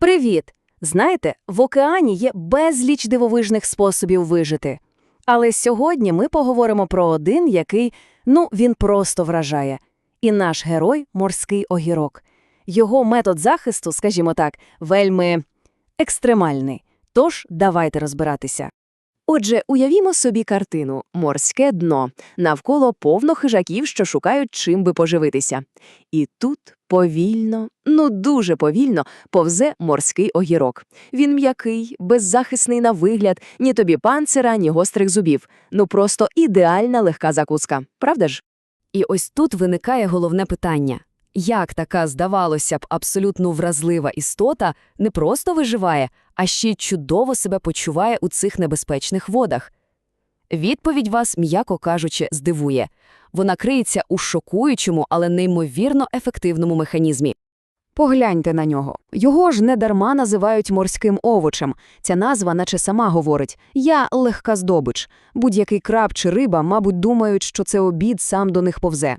Привіт! Знаєте, в океані є безліч дивовижних способів вижити. Але сьогодні ми поговоримо про один, який, ну, він просто вражає. І наш герой – морський огірок. Його метод захисту, скажімо так, вельми екстремальний. Тож давайте розбиратися. Отже, уявімо собі картину морське дно, навколо повно хижаків, що шукають чим би поживитися. І тут повільно, ну дуже повільно, повзе морський огірок. Він м'який, беззахисний на вигляд, ні тобі панцира, ні гострих зубів. Ну просто ідеальна легка закуска, правда ж? І ось тут виникає головне питання. Як така, здавалося б, абсолютно вразлива істота не просто виживає, а ще чудово себе почуває у цих небезпечних водах? Відповідь вас, м'яко кажучи, здивує. Вона криється у шокуючому, але неймовірно ефективному механізмі. Погляньте на нього. Його ж недарма називають морським овочем. Ця назва наче сама говорить «я легка здобич». Будь-який краб чи риба, мабуть, думають, що це обід сам до них повзе.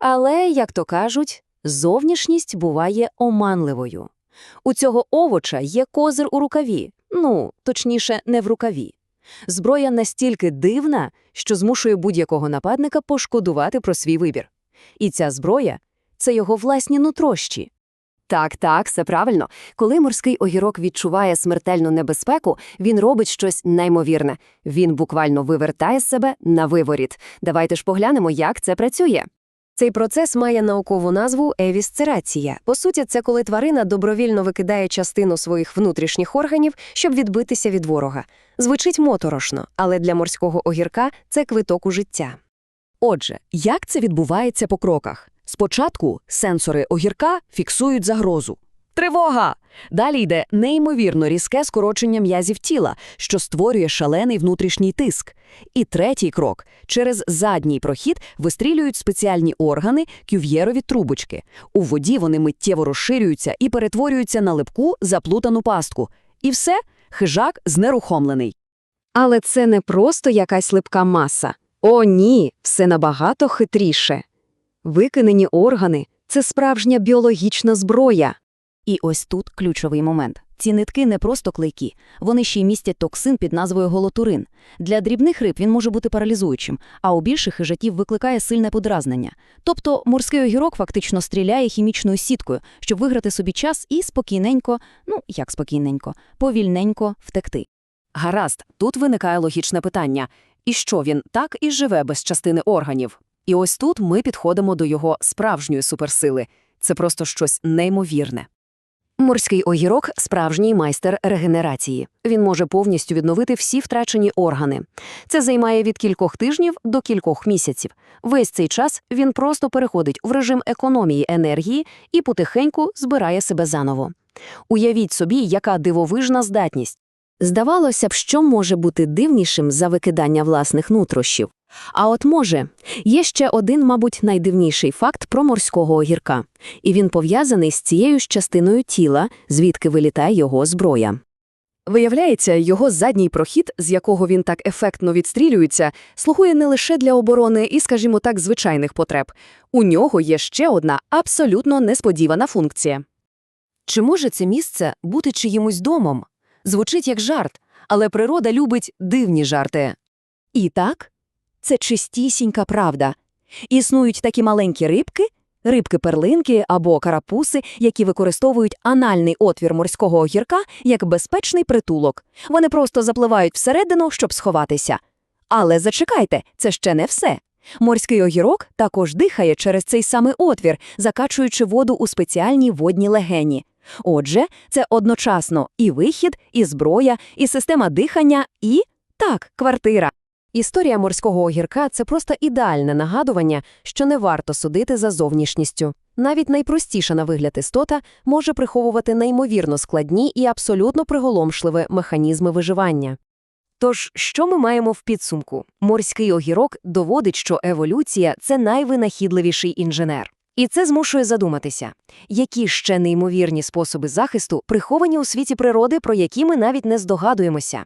Але, як то кажуть, зовнішність буває оманливою. У цього овоча є козир у рукаві, ну, точніше, не в рукаві. Зброя настільки дивна, що змушує будь-якого нападника пошкодувати про свій вибір. І ця зброя – це його власні нутрощі. Так, так, все правильно. Коли морський огірок відчуває смертельну небезпеку, він робить щось неймовірне. Він буквально вивертає себе на виворіт. Давайте ж поглянемо, як це працює. Цей процес має наукову назву евісцерація. По суті, це коли тварина добровільно викидає частину своїх внутрішніх органів, щоб відбитися від ворога. Звучить моторошно, але для морського огірка це квиток у життя. Отже, як це відбувається по кроках? Спочатку сенсори огірка фіксують загрозу. Тривога! Далі йде неймовірно різке скорочення м'язів тіла, що створює шалений внутрішній тиск. І третій крок – через задній прохід вистрілюють спеціальні органи кюв'єрові трубочки. У воді вони миттєво розширюються і перетворюються на липку заплутану пастку. І все, хижак знерухомлений. Але це не просто якась липка маса. О, ні, все набагато хитріше. Викинені органи – це справжня біологічна зброя. І ось тут ключовий момент. Ці нитки не просто клейкі, вони ще й містять токсин під назвою голотурин. Для дрібних риб він може бути паралізуючим, а у більших хижаків викликає сильне подразнення. Тобто морський огірок фактично стріляє хімічною сіткою, щоб виграти собі час і спокійненько, ну як спокійненько, повільненько втекти. Гаразд, тут виникає логічне питання. І що він так і живе без частини органів? І ось тут ми підходимо до його справжньої суперсили. Це просто щось неймовірне. Морський огірок – справжній майстер регенерації. Він може повністю відновити всі втрачені органи. Це займає від кількох тижнів до кількох місяців. Весь цей час він просто переходить в режим економії енергії і потихеньку збирає себе заново. Уявіть собі, яка дивовижна здатність. Здавалося б, що може бути дивнішим за викидання власних нутрощів. А от може, є ще один, мабуть, найдивніший факт про морського огірка. І він пов'язаний з цією ж частиною тіла, звідки вилітає його зброя. Виявляється, його задній прохід, з якого він так ефектно відстрілюється, слугує не лише для оборони і, скажімо так, звичайних потреб. У нього є ще одна абсолютно несподівана функція. Чи може це місце бути чиїмось домом? Звучить як жарт, але природа любить дивні жарти. І так, це чистісінька правда. Існують такі маленькі рибки, рибки-перлинки або карапуси, які використовують анальний отвір морського огірка як безпечний притулок. Вони просто запливають всередину, щоб сховатися. Але зачекайте, це ще не все. Морський огірок також дихає через цей самий отвір, закачуючи воду у спеціальні водні легені. Отже, це одночасно і вихід, і зброя, і система дихання, і, так, квартира. Історія морського огірка – це просто ідеальне нагадування, що не варто судити за зовнішністю. Навіть найпростіша на вигляд істота може приховувати неймовірно складні і абсолютно приголомшливі механізми виживання. Тож, що ми маємо в підсумку? Морський огірок доводить, що еволюція – це найвинахідливіший інженер. І це змушує задуматися, які ще неймовірні способи захисту приховані у світі природи, про які ми навіть не здогадуємося.